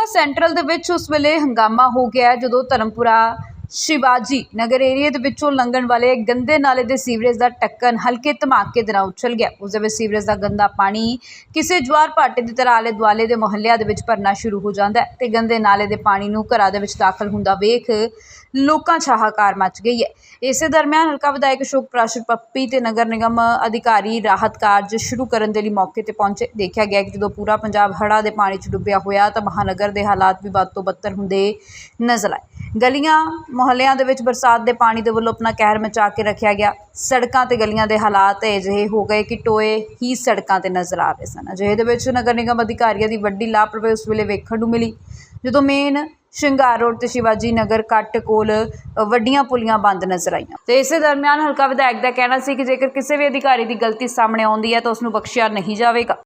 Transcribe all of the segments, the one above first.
ਹਲਕਾ ਸੈਂਟਰਲ ਦੇ ਵਿੱਚ ਉਸ ਵੇਲੇ ਹੰਗਾਮਾ ਹੋ ਗਿਆ ਜਦੋਂ ਧਰਮਪੁਰਾ ਸ਼ਿਵਾਜੀ ਨਗਰ ਏਰੀਆ ਦੇ ਵਿੱਚੋਂ ਲੰਘਣ ਵਾਲੇ ਗੰਦੇ ਨਾਲੇ ਦੇ ਸੀਵਰੇਜ ਦਾ ਟੱਕਣ ਹਲਕੇ ਧਮਾਕੇ ਦੇ ਨਾਲ ਉਛਲ ਗਿਆ। ਉਸ ਦੇ ਵਿੱਚ ਸੀਵਰੇਜ ਦਾ ਗੰਦਾ ਪਾਣੀ ਕਿਸੇ ਜਵਾਰ ਭਾਟੇ ਦੀ ਤਰ੍ਹਾਂ ਆਲੇ ਦੁਆਲੇ ਦੇ ਮੁਹੱਲਿਆਂ ਦੇ ਵਿੱਚ ਭਰਨਾ ਸ਼ੁਰੂ ਹੋ ਜਾਂਦਾ ਹੈ ਤੇ ਗੰਦੇ ਨਾਲੇ ਦੇ ਪਾਣੀ ਨੂੰ ਘਰਾਂ ਦੇ ਵਿੱਚ ਦਾਖਲ ਹੁੰਦਾ ਵੇਖ ਲੋਕਾਂ 'ਚ ਹਾਹਾਕਾਰ ਮਚ ਗਈ ਹੈ। ਇਸੇ ਦਰਮਿਆਨ ਹਲਕਾ ਵਿਧਾਇਕ ਅਸ਼ੋਕ ਪ੍ਰਾਸ਼ਰ ਪੱਪੀ ਤੇ ਨਗਰ ਨਿਗਮ ਅਧਿਕਾਰੀ ਰਾਹਤ ਕਾਰਜ ਸ਼ੁਰੂ ਕਰਨ ਦੇ ਲਈ ਮੌਕੇ ਤੇ ਪਹੁੰਚੇ। ਦੇਖਿਆ ਗਿਆ ਕਿ ਜਦੋਂ ਪੂਰਾ ਪੰਜਾਬ ਹੜ੍ਹਾਂ ਦੇ ਪਾਣੀ 'ਚ ਡੁੱਬਿਆ ਹੋਇਆ ਤਾਂ ਮਹਾਨਗਰ ਦੇ ਹਾਲਾਤ ਵੀ ਵੱਧ ਤੋਂ ਬੱਤਰ ਹੁੰਦੇ ਨਜ਼ਰ ਆਏ। ਗਲੀਆਂ ਮੁਹੱਲਿਆਂ ਦੇ ਵਿੱਚ ਬਰਸਾਤ ਦੇ ਪਾਣੀ ਦੇ ਵੱਲੋਂ ਆਪਣਾ ਕਹਿਰ ਮਚਾ ਕੇ ਰੱਖਿਆ ਗਿਆ। ਸੜਕਾਂ ਤੇ ਗਲੀਆਂ ਦੇ ਹਾਲਾਤ ਅਜਿਹੇ ਹੋ ਗਏ ਕਿ ਟੋਏ ਹੀ ਸੜਕਾਂ ਤੇ ਨਜ਼ਰ ਆ ਰਹੇ ਸਨ। ਅਜਿਹੇ ਦੇ ਵਿੱਚ ਨਗਰ ਨਿਗਮ ਅਧਿਕਾਰੀਆਂ ਦੀ ਵੱਡੀ ਲਾਪਰਵਾਹੀ ਉਸ ਵੇਲੇ ਵੇਖਣ ਨੂੰ ਮਿਲੀ। ਜਦੋਂ ਮੇਨ ਸ਼ਿੰਗਾਰ ਰੋਡ ਤੇ ਸ਼ਿਵਾਜੀ ਨਗਰ ਕੱਟ ਕੋਲ ਵੱਡੀਆਂ ਪੁਲੀਆਂ ਬੰਦ ਨਜ਼ਰ ਆਈਆਂ। ਤੇ ਇਸੇ ਦਰਮਿਆਨ ਹਲਕਾ ਵਿਧਾਇਕ ਦਾ ਕਹਿਣਾ ਸੀ ਕਿ ਜੇਕਰ ਕਿਸੇ ਵੀ ਅਧਿਕਾਰੀ ਦੀ ਗਲਤੀ ਸਾਹਮਣੇ ਆਉਂਦੀ ਹੈ ਤਾਂ ਉਸ ਨੂੰ ਬਖਸ਼ਿਆ ਨਹੀਂ ਜਾਵੇਗਾ।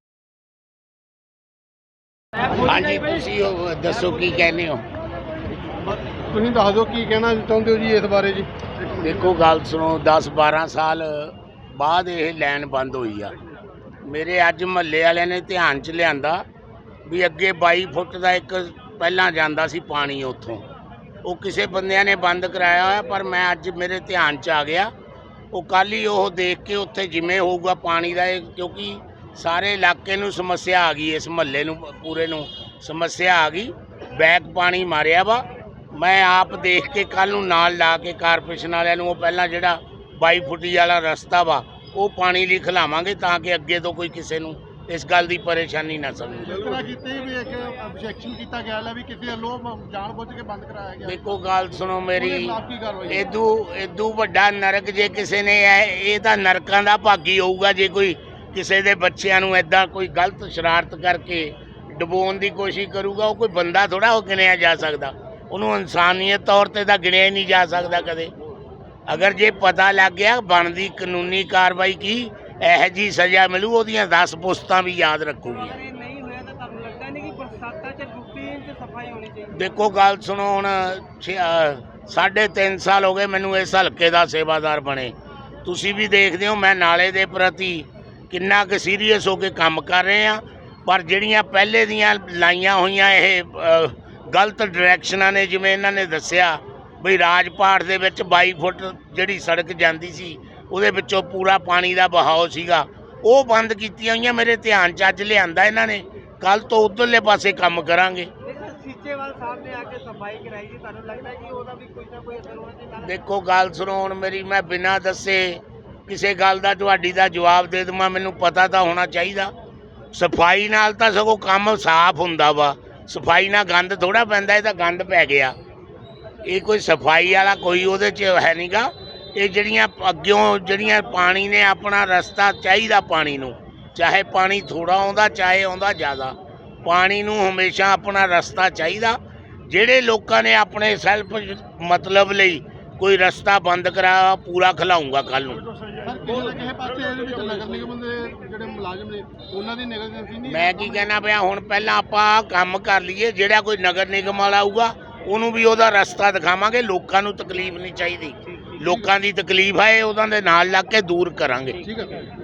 ਹਾਂਜੀ ਤੁਸੀਂ ਉਹ ਦੱਸੋ ਕੀ ਕਹਿੰਦੇ ਹੋ? ਤੁਸੀਂ ਦੱਸ ਦਿਓ ਕੀ ਕਹਿਣਾ ਚਾਹੁੰਦੇ ਹੋ ਜੀ ਇਸ ਬਾਰੇ ਜੀ? ਦੇਖੋ ਗੱਲ ਸੁਣੋ 10 12 ਸਾਲ ਬਾਅਦ ਇਹ ਲਾਈਨ ਬੰਦ ਹੋਈ ਆ। ਮੇਰੇ ਅੱਜ ਮਹੱਲੇ ਵਾਲਿਆਂ ਨੇ ਧਿਆਨ ਚ ਲਿਆਂਦਾ ਵੀ ਅੱਗੇ 22 ਫੁੱਟ ਦਾ ਇੱਕ ਪਹਿਲਾਂ ਜਾਂਦਾ ਸੀ ਪਾਣੀ ਉੱਥੋਂ। ਉਹ ਕਿਸੇ ਬੰਦਿਆਂ ਨੇ ਬੰਦ ਕਰਾਇਆ ਹੋਇਆ, ਪਰ ਮੈਂ ਅੱਜ ਮੇਰੇ ਧਿਆਨ ਚ ਆ ਗਿਆ। ਉਹ ਕੱਲ ਹੀ ਉਹ ਦੇਖ ਕੇ ਉੱਥੇ ਜਿਵੇਂ ਹੋਊਗਾ ਪਾਣੀ ਦਾ ਇਹ, ਕਿਉਂਕਿ ਸਾਰੇ ਇਲਾਕੇ ਨੂੰ ਸਮੱਸਿਆ ਆ ਗਈ, ਇਸ ਮਹੱਲੇ ਨੂੰ, ਪੂਰੇ ਨੂੰ ਸਮੱਸਿਆ ਆ ਗਈ। ਬੈਕ ਪਾਣੀ ਮਾਰਿਆ ਵਾ। ਮੈਂ ਆਪ ਦੇਖ ਕੇ ਕੱਲ ਨੂੰ ਨਾਲ ਲਾ ਕੇ ਕਾਰਪੋਰੇਸ਼ਨ ਵਾਲਿਆਂ ਨੂੰ, ਉਹ ਪਹਿਲਾਂ ਜਿਹੜਾ 22 ਫੁੱਟੀ ਵਾਲਾ ਰਸਤਾ ਵਾ, ਉਹ ਪਾਣੀ ਲਈ ਖਿਲਾਵਾਂਗੇ ਤਾਂ ਕਿ ਅੱਗੇ ਤੋਂ ਕੋਈ ਕਿਸੇ ਨੂੰ ਇਸ ਗੱਲ ਦੀ ਪਰੇਸ਼ਾਨੀ ਨਾ ਸਮਝੇ। ਕੀਤੇ ਵੀ ਇੱਕ ਆਬਜੈਕਸ਼ਨ ਕੀਤਾ ਗਿਆ ਹੈ ਵੀ ਕਿਸੇ ਵੱਲੋਂ ਜਾਣਬੁੱਝ ਕੇ ਬੰਦ ਕਰਾਇਆ ਗਿਆ। ਦੇਖੋ ਗੱਲ ਸੁਣੋ ਮੇਰੀ? ਇਦੂ ਇਦੂ ਵੱਡਾ ਨਰਕ ਜੇ ਕਿਸੇ ਨੇ ਇਹ ਇਹ ਤਾਂ ਨਰਕਾਂ ਦਾ ਭਾਗੀ ਹੋਊਗਾ ਜੇ ਕੋਈ ਕਿਸੇ ਦੇ ਬੱਚਿਆਂ ਨੂੰ ਐਦਾਂ ਕੋਈ ਗਲਤ ਸ਼ਰਾਰਤ ਕਰਕੇ ਡੁਬੋਣ ਦੀ ਕੋਸ਼ਿਸ਼ ਕਰੂਗਾ ਉਹ ਕੋਈ ਬੰਦਾ ਥੋੜਾ ਉਹ ਗਿਣਿਆ ਜਾ ਸਕਦਾ। ਉਹਨੂੰ ਇਨਸਾਨੀਅਤ ਤੌਰ ਤੇ ਤਾਂ ਗਿਣਿਆ ਹੀ ਨਹੀਂ ਜਾ ਸਕਦਾ ਕਦੇ। ਅਗਰ ਜੇ ਪਤਾ ਲੱਗ ਗਿਆ ਬਣਦੀ ਕਾਨੂੰਨੀ ਕਾਰਵਾਈ ਕੀ ਇਹ ਜੀ ਸਜ਼ਾ ਮਿਲੂ ਉਹਦੀਆਂ 10 ਪੁਸਤਾਂ ਵੀ ਯਾਦ ਰੱਖੂਗੀ। ਦੇਖੋ ਗੱਲ ਸੁਣੋ ਹੁਣ ਛੇ- ਅਹ ਸਾਢੇ ਤਿੰਨ ਸਾਲ ਹੋ ਗਏ ਮੈਨੂੰ ਇਸ ਹਲਕੇ ਦਾ ਸੇਵਾਦਾਰ ਬਣੇ। ਤੁਸੀਂ ਵੀ ਦੇਖਦੇ ਹੋ ਮੈਂ ਨਾਲੇ ਦੇ ਪ੍ਰਤੀ ਕਿੰਨਾ ਕੁ ਸੀਰੀਅਸ ਹੋ ਕੇ ਕੰਮ ਕਰ ਰਹੇ ਆ ਪਰ ਜਿਹੜੀਆਂ ਪਹਿਲੇ ਦੀਆਂ ਲਾਈਆਂ ਹੋਈਆਂ ਇਹ ਗਲਤ ਡਾਇਰੈਕਸ਼ਨਾਂ ਨੇ ਜਿਵੇਂ ਇਹਨਾਂ ਨੇ ਦੱਸਿਆ ਬਈ ਰਾਜਪਾਟ ਦੇ ਵਿੱਚ 22 ਫੁੱਟ ਜਿਹੜੀ ਸੜਕ ਜਾਂਦੀ ਸੀ ਉਹਦੇ ਵਿੱਚੋਂ ਪੂਰਾ ਪਾਣੀ ਦਾ ਬਹਾਓ ਸੀਗਾ। ਉਹ ਬੰਦ ਕੀਤੀਆਂ ਹੋਈਆਂ ਮੇਰੇ ਧਿਆਨ 'ਚ ਅੱਜ ਲਿਆਂਦਾ ਇਹਨਾਂ ਨੇ। ਕੱਲ ਤੋਂ ਉਧਰਲੇ ਪਾਸੇ ਕੰਮ ਕਰਾਂਗੇ। ਇਹ ਸਰ ਸੀਚੇਵਾਲ ਸਾਹਿਬ ਨੇ ਆ ਕੇ ਸਫ਼ਾਈ ਕਰਾਈ ਸੀ ਤੁਹਾਨੂੰ ਲੱਗਦਾ ਹੈ ਕਿ ਉਹਦਾ ਵੀ ਕੋਈ ਨਾ ਕੋਈ ਅਸਰ ਹੋਣਾ ਚਾਹੀਦਾ? ਦੇਖੋ ਗੱਲ ਸੁਣੋ ਹੁਣ ਮੇਰੀ ਮੈਂ ਬਿਨਾਂ ਦੱਸੇ ਕਿਸੇ ਗੱਲ ਦਾ ਤੁਹਾਡੀ ਦਾ ਜਵਾਬ ਦੇ ਦਵਾਂ ਮੈਨੂੰ ਪਤਾ ਤਾਂ ਹੋਣਾ ਚਾਹੀਦਾ। ਸਫ਼ਾਈ ਨਾਲ ਤਾਂ ਸਗੋਂ ਕੰਮ ਸਾਫ਼ ਹੁੰਦਾ ਵਾ। ਸਫ਼ਾਈ ਨਾਲ ਗੰਦ ਥੋੜਾ ਪੈਂਦਾ ਇਹ ਤਾਂ ਗੰਦ ਪੈ ਗਿਆ। ਇਹ ਕੋਈ ਸਫ਼ਾਈ ਵਾਲਾ ਕੋਈ ਉਹਦੇ 'ਚ ਹੈ ਨਹੀਂਗਾ ਇਹ ਜਿਹੜੀਆਂ ਅੱਗਿਓਂ ਜਿਹੜੀਆਂ ਪਾਣੀ ਨੇ ਆਪਣਾ ਰਸਤਾ ਚਾਹੀਦਾ ਪਾਣੀ ਨੂੰ ਚਾਹੇ ਪਾਣੀ ਥੋੜਾ ਆਉਂਦਾ ਚਾਹੇ ਆਉਂਦਾ ਜ਼ਿਆਦਾ ਪਾਣੀ ਨੂੰ ਹਮੇਸ਼ਾ ਆਪਣਾ ਰਸਤਾ ਚਾਹੀਦਾ। ਜਿਹੜੇ ਲੋਕਾਂ ਨੇ ਆਪਣੇ ਸੈਲਫ ਮਤਲਬ ਲਈ ਕੋਈ ਰਸਤਾ ਬੰਦ ਕਰਾਇਆ ਪੂਰਾ ਖਿਲਾਉਂਗਾ ਕੱਲ ਨੂੰ ਮੈਂ ਕੀ ਕਹਿਣਾ ਪਿਆ ਹੁਣ ਪਹਿਲਾਂ ਆਪਾਂ ਕੰਮ ਕਰ ਲਈਏ ਜਿਹੜਾ ਕੋਈ ਨਗਰ ਨਿਗਮ ਵਾਲਾ ਆਊਗਾ ਉਹਨੂੰ ਵੀ ਉਹਦਾ ਰਸਤਾ ਦਿਖਾਵਾਂਗੇ ਲੋਕਾਂ ਨੂੰ ਤਕਲੀਫ ਨਹੀਂ ਚਾਹੀਦੀ। ਲੋਕਾਂ ਦੀ ਤਕਲੀਫ ਹੈ ਉਹਨਾਂ ਦੇ ਨਾਲ ਲੱਗ ਕੇ ਦੂਰ ਕਰਾਂਗੇ। ਠੀਕ ਹੈ।